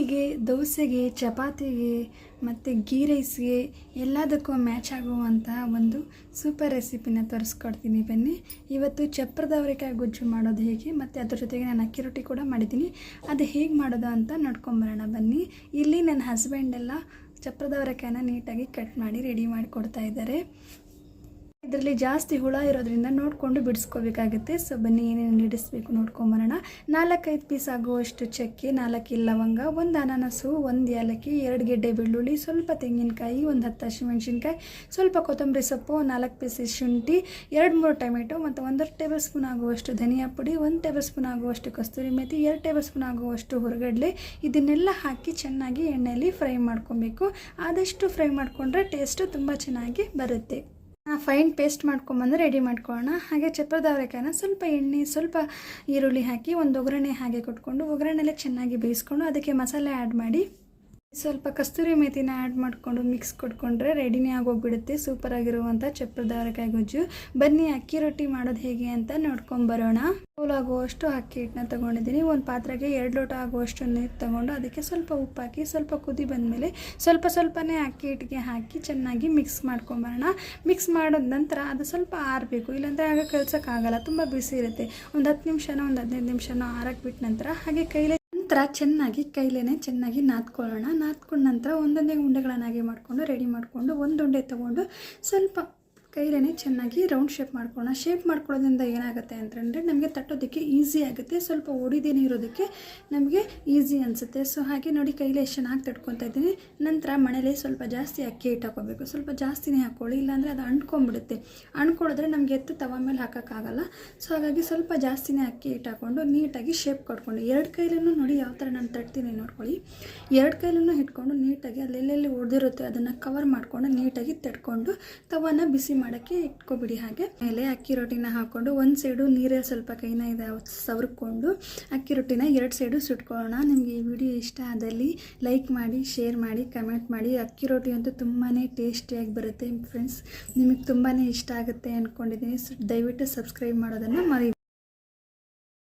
ಇಡ್ಲಿಗೆ ದೋಸೆಗೆ, ಚಪಾತಿಗೆ ಮತ್ತು ಗೀ ರೈಸ್ಗೆ ಎಲ್ಲದಕ್ಕೂ ಮ್ಯಾಚ್ ಆಗುವಂತಹ ಒಂದು ಸೂಪರ್ ರೆಸಿಪಿನ ತೋರಿಸ್ಕೊಡ್ತೀನಿ ಬನ್ನಿ. ಇವತ್ತು ಚಪ್ರದ ಅವರೆಕಾಯಿ ಗೊಜ್ಜು ಮಾಡೋದು ಹೇಗೆ, ಮತ್ತು ಅದ್ರ ಜೊತೆಗೆ ನಾನು ಅಕ್ಕಿ ರೊಟ್ಟಿ ಕೂಡ ಮಾಡಿದ್ದೀನಿ. ಅದು ಹೇಗೆ ಮಾಡೋದು ಅಂತ ನೋಡ್ಕೊಂಬರೋಣ ಬನ್ನಿ. ಇಲ್ಲಿ ನನ್ನ ಹಸ್ಬೆಂಡೆಲ್ಲ ಚಪ್ರದ ಅವರೆಕಾಯಿನ ನೀಟಾಗಿ ಕಟ್ ಮಾಡಿ ರೆಡಿ ಮಾಡಿ ಕೊಡ್ತಾ ಇದ್ದಾರೆ. ಇದರಲ್ಲಿ ಜಾಸ್ತಿ ಹುಳ ಇರೋದ್ರಿಂದ ನೋಡಿಕೊಂಡು ಬಿಡಿಸ್ಕೋಬೇಕಾಗುತ್ತೆ. ಸೊ ಬನ್ನಿ, ಏನೇನು ಇಡಿಸ್ಬೇಕು ನೋಡ್ಕೊಂಬರೋಣ ನಾಲ್ಕೈದು ಪೀಸ್ ಆಗುವಷ್ಟು ಚಕ್ಕೆ, ನಾಲ್ಕು ಲವಂಗ, ಒಂದು ಅನಾನಸು, ಒಂದು ಏಲಕ್ಕಿ, ಎರಡು ಗೆಡ್ಡೆ ಬೆಳ್ಳುಳ್ಳಿ, ಸ್ವಲ್ಪ ತೆಂಗಿನಕಾಯಿ, ಒಂದು ಹತ್ತು ಹಸಿಮೆಣ್ಸಿನ್ಕಾಯಿ ಸ್ವಲ್ಪ ಕೊತ್ತಂಬರಿ ಸೊಪ್ಪು, ನಾಲ್ಕು ಪೀಸ್ ಶುಂಠಿ, ಎರಡು ಮೂರು ಟೊಮೆಟೊ, ಮತ್ತು ಒಂದೆರಡು ಟೇಬಲ್ ಸ್ಪೂನ್ ಆಗುವಷ್ಟು ಧನಿಯಾ ಪುಡಿ, ಒಂದು ಟೇಬಲ್ ಸ್ಪೂನ್ ಆಗುವಷ್ಟು ಕಸ್ತೂರಿ ಮೇಥಿ, ಎರಡು ಟೇಬಲ್ ಸ್ಪೂನ್ ಆಗುವಷ್ಟು ಹುರಗಡ್ಲೆ. ಇದನ್ನೆಲ್ಲ ಹಾಕಿ ಚೆನ್ನಾಗಿ ಎಣ್ಣೆಯಲ್ಲಿ ಫ್ರೈ ಮಾಡ್ಕೊಬೇಕು. ಆದಷ್ಟು ಫ್ರೈ ಮಾಡಿಕೊಂಡ್ರೆ ಟೇಸ್ಟು ತುಂಬ ಚೆನ್ನಾಗಿ ಬರುತ್ತೆ. ಫೈನ್ ಪೇಸ್ಟ್ ಮಾಡ್ಕೊಂಬಂದು ರೆಡಿ ಮಾಡ್ಕೊಳ್ಳೋಣ. ಹಾಗೆ ಚಪ್ಪರದ ಅವರೆಕಾಯಿನ ಸ್ವಲ್ಪ ಎಣ್ಣೆ, ಸ್ವಲ್ಪ ಈರುಳ್ಳಿ ಹಾಕಿ ಒಂದು ಒಗ್ಗರಣೆ ಹಾಗೆ ಕೊಟ್ಕೊಂಡು ಒಗ್ಗರಣೆಲೆ ಚೆನ್ನಾಗಿ ಬೇಯಿಸ್ಕೊಂಡು ಅದಕ್ಕೆ ಮಸಾಲೆ ಆ್ಯಡ್ ಮಾಡಿ ಸ್ವಲ್ಪ ಕಸ್ತೂರಿ ಮೇಥಿನ ಆ್ಯಡ್ ಮಾಡಿಕೊಂಡು ಮಿಕ್ಸ್ ಕೊಟ್ಕೊಂಡ್ರೆ ರೆಡಿನೇ ಆಗೋಗ್ಬಿಡುತ್ತೆ. ಸೂಪರ್ ಆಗಿರುವಂಥ ಚಪ್ಪರದ ಗೊಜ್ಜು. ಬನ್ನಿ ಅಕ್ಕಿ ರೊಟ್ಟಿ ಮಾಡೋದು ಹೇಗೆ ಅಂತ ನೋಡ್ಕೊಂಬರೋಣ ಬರೋಣ. ಆಗುವಷ್ಟು ಅಕ್ಕಿ ಹಿಟ್ಟನ್ನ ತೊಗೊಂಡಿದ್ದೀನಿ. ಒಂದು ಪಾತ್ರೆಗೆ ಎರಡು ಲೋಟ ಆಗುವಷ್ಟು ನೀರು ತೊಗೊಂಡು ಅದಕ್ಕೆ ಸ್ವಲ್ಪ ಉಪ್ಪು ಹಾಕಿ ಸ್ವಲ್ಪ ಕುದಿ ಬಂದಮೇಲೆ ಸ್ವಲ್ಪ ಸ್ವಲ್ಪನೇ ಅಕ್ಕಿ ಹಿಟ್ಟಿಗೆ ಹಾಕಿ ಚೆನ್ನಾಗಿ ಮಿಕ್ಸ್ ಮಾಡ್ಕೊಂಬರೋಣ ಮಿಕ್ಸ್ ಮಾಡಿದ ನಂತರ ಅದು ಸ್ವಲ್ಪ ಆರಬೇಕು. ಇಲ್ಲಾಂದರೆ ಆಗ ಕಲ್ಸೋಕ್ಕಾಗಲ್ಲ. ತುಂಬ ಬಿಸಿ ಇರುತ್ತೆ. ಒಂದು ಹತ್ತು ನಿಮಿಷನೋ, ಒಂದು ಹದಿನೈದು ನಿಮಿಷನೋ ಆರಕ್ಕೆ ಬಿಟ್ಟ ನಂತರ ಹಾಗೆ ಕೈಲೇ ನಂತರ ಚೆನ್ನಾಗಿ ಕೈಲೇ ಚೆನ್ನಾಗಿ ನಾದ್ಕೊಳ್ಳೋಣ. ನಾದ್ಕೊಂಡ ನಂತರ ಒಂದೊಂದೇ ಉಂಡೆಗಳನ್ನಾಗಿ ಮಾಡಿಕೊಂಡು ರೆಡಿ ಮಾಡಿಕೊಂಡು ಒಂದು ಉಂಡೆ ತೊಗೊಂಡು ಸ್ವಲ್ಪ ಕೈಲೇ ಚೆನ್ನಾಗಿ ರೌಂಡ್ ಶೇಪ್ ಮಾಡ್ಕೊಳ್ಳೋಣ. ಶೇಪ್ ಮಾಡ್ಕೊಳ್ಳೋದ್ರಿಂದ ಏನಾಗುತ್ತೆ ಅಂತಂದರೆ ನಮಗೆ ತಟ್ಟೋದಕ್ಕೆ ಈಸಿ ಆಗುತ್ತೆ. ಸ್ವಲ್ಪ ಒಡಿದೇನೆ ಇರೋದಕ್ಕೆ ನಮಗೆ ಈಸಿ ಅನಿಸುತ್ತೆ. ಸೊ ಹಾಗೆ ನೋಡಿ ಕೈಲೇ ಎಷ್ಟು ಚೆನ್ನಾಗಿ ತಟ್ಕೊತಾ ಇದ್ದೀನಿ. ನಂತರ ಮನೇಲಿ ಸ್ವಲ್ಪ ಜಾಸ್ತಿ ಅಕ್ಕಿ ಹಿಟ್ಟು ಹಾಕೋಬೇಕು ಸ್ವಲ್ಪ ಜಾಸ್ತಿನೇ ಹಾಕ್ಕೊಳ್ಳಿ. ಇಲ್ಲಾಂದರೆ ಅದು ಅಂಟ್ಕೊಂಡ್ಬಿಡುತ್ತೆ. ಅಂಟ್ಕೊಳ್ಳೋದ್ರೆ ನಮಗೆ ಎತ್ತು ತವ ಮೇಲೆ ಹಾಕೋಕ್ಕಾಗಲ್ಲ. ಸೊ ಹಾಗಾಗಿ ಸ್ವಲ್ಪ ಜಾಸ್ತಿನೇ ಅಕ್ಕಿ ಹಿಟ್ಟು ಹಾಕ್ಕೊಂಡು ನೀಟಾಗಿ ಶೇಪ್ ಕಟ್ಕೊಂಡು ಎರಡು ಕೈಲೂ ನೋಡಿ ಯಾವ ಥರ ನಾನು ತಟ್ತೀನಿ ನೋಡ್ಕೊಳ್ಳಿ. ಎರಡು ಕೈಲೂ ಇಟ್ಕೊಂಡು ನೀಟಾಗಿ ಅಲ್ಲೆಲ್ಲೆಲ್ಲಿ ಒಡೆದಿರುತ್ತೆ ಅದನ್ನು ಕವರ್ ಮಾಡಿಕೊಂಡು ನೀಟಾಗಿ ತಡ್ಕೊಂಡು ತವನ ಬಿಸಿ ಮಾಡೋಕ್ಕೆ ಇಟ್ಕೊಬಿಡಿ ಹಾಗೆ. ಮೇಲೆ ಅಕ್ಕಿ ರೊಟ್ಟಿನ ಹಾಕ್ಕೊಂಡು ಒಂದು ಸೈಡು ನೀರಲ್ಲಿ ಸ್ವಲ್ಪ ಕೈನ ಇದೆ ಸವರ್ಕೊಂಡು ಅಕ್ಕಿ ರೊಟ್ಟಿನ ಎರಡು ಸೈಡು ಸುಟ್ಕೊಳ್ಳೋಣ. ನಿಮಗೆ ಈ ವಿಡಿಯೋ ಇಷ್ಟ ಆದಲ್ಲಿ ಲೈಕ್ ಮಾಡಿ, ಶೇರ್ ಮಾಡಿ, ಕಮೆಂಟ್ ಮಾಡಿ. ಅಕ್ಕಿ ರೊಟ್ಟಿ ಅಂತೂ ತುಂಬಾ ಟೇಸ್ಟಿಯಾಗಿ ಬರುತ್ತೆ ಫ್ರೆಂಡ್ಸ್. ನಿಮಗೆ ತುಂಬಾ ಇಷ್ಟ ಆಗುತ್ತೆ ಅಂದ್ಕೊಂಡಿದ್ದೀನಿ ದಯವಿಟ್ಟು ಸಬ್ಸ್ಕ್ರೈಬ್ ಮಾಡೋದನ್ನು ಮರಿ